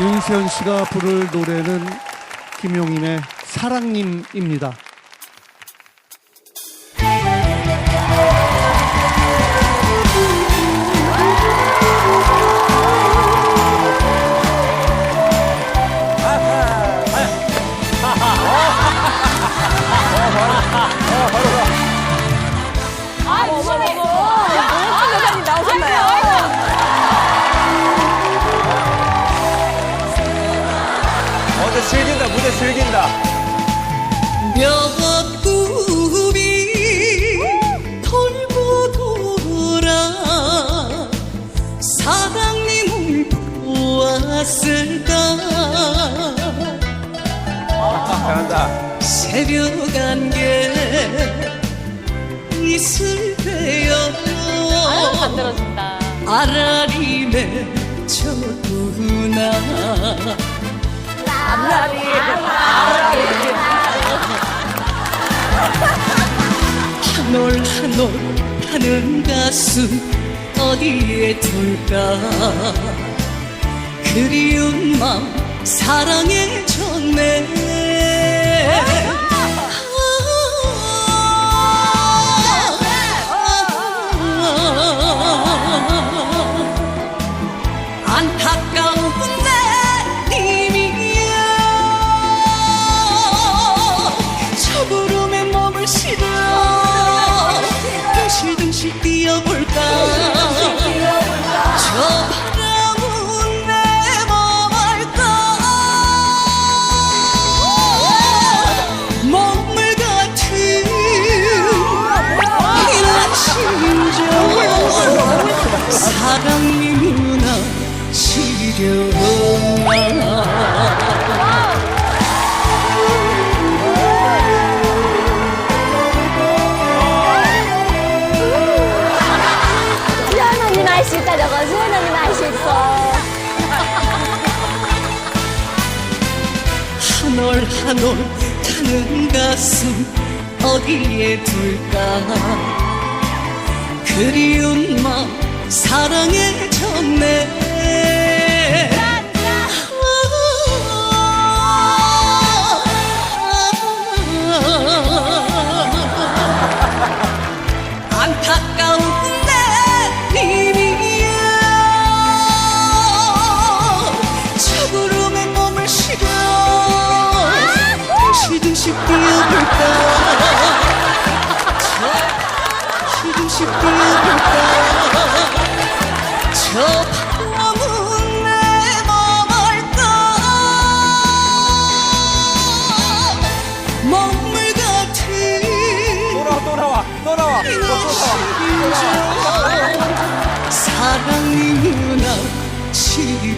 윤세현 씨가 부를 노래는 김용임의 사랑님입니다. 즐긴다 무대 즐긴다. 몇 굽이 돌고 돌아 사랑님을 보았을까? 잘한다. 새벽 안개 있을 때여 아유, 만들어준다. 아라리 맺혀두나 앞날이. 한올 한올 하는 가슴 어디에 둘까 그리운 마음 사랑해줬네 할수 있다, 저거. 수연 언니는 할수 있어. 한올 한올 타는 가슴 어디에 둘까 그리운 마음 사랑해줬네 안타까운 시등씩 뛰어볼까 저 바람은 내맘 알까 먹물 같은 또 나와 또 나와 사랑이 무너지려나